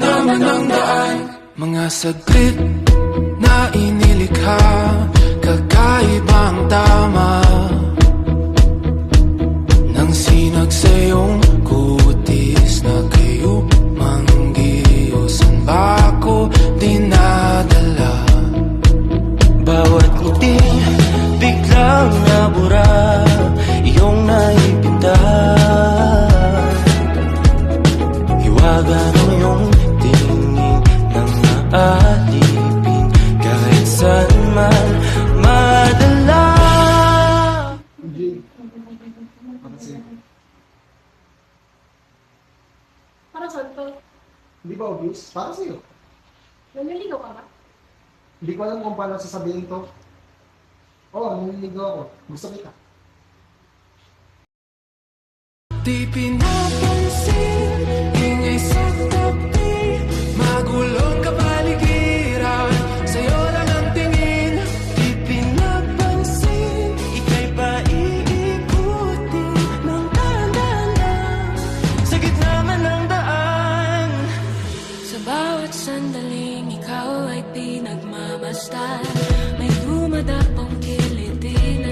naman ang daan. Mga saglit na inilikha Kakaibang tama Nang maalipin Kahit saan man madala Para saan to? Hindi ba obvious? Para sa'yo. Naniligaw ka ba? Hindi ko alam kung paano sasabihin to. Oo, oh, naniligaw ako. Gusto kita. Di pinapansin bawat sandaling ikaw ay pinagmamastan May dumadapong kiliti na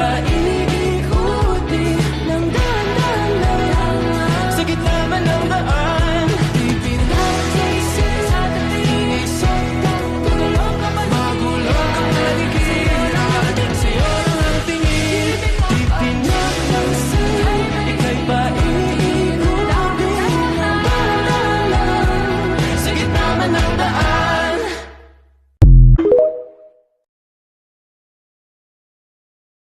But.